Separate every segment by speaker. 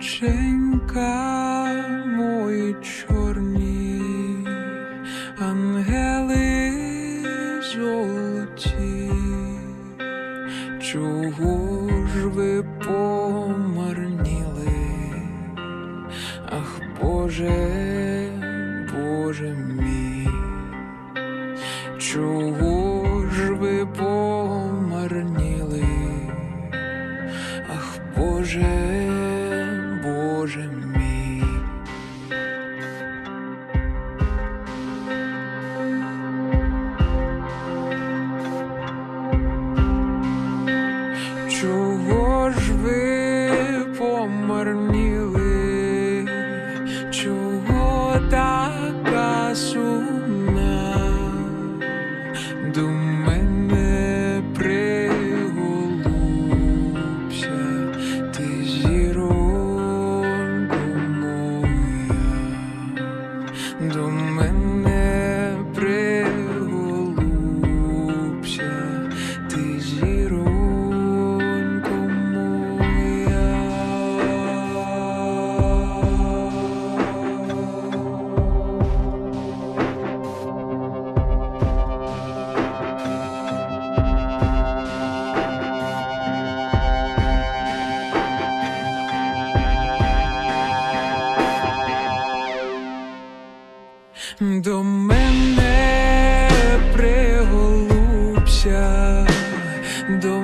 Speaker 1: Дівченька мої чорні, ангели золоті, чого ж ви помарніли? Ах, Боже, Боже мій, чого? до мене приголубся. До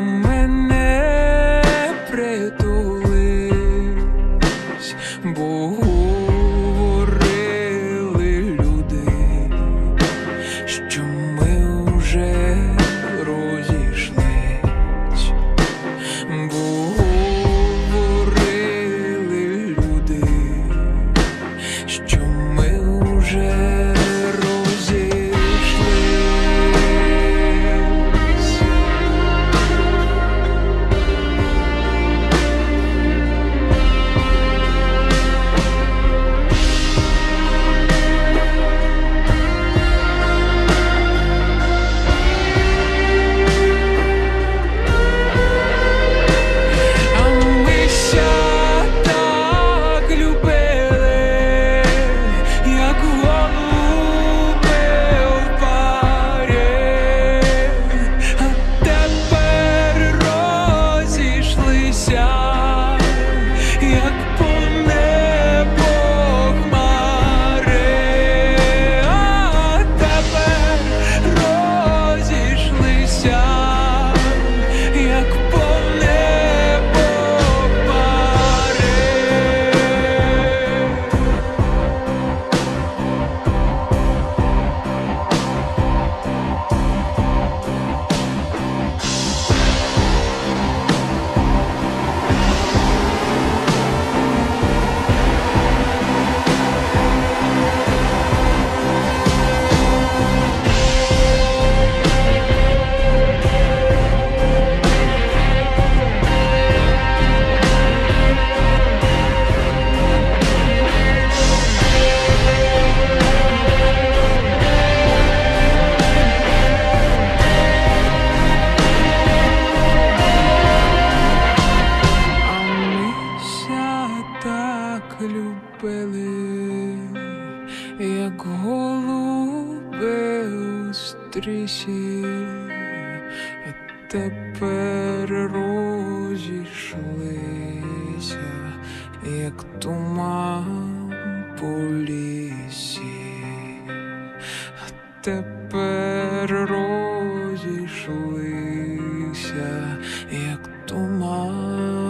Speaker 1: зустрічі, а тепер розійшлися, як туман по лісі, а тепер розійшлися, як туман.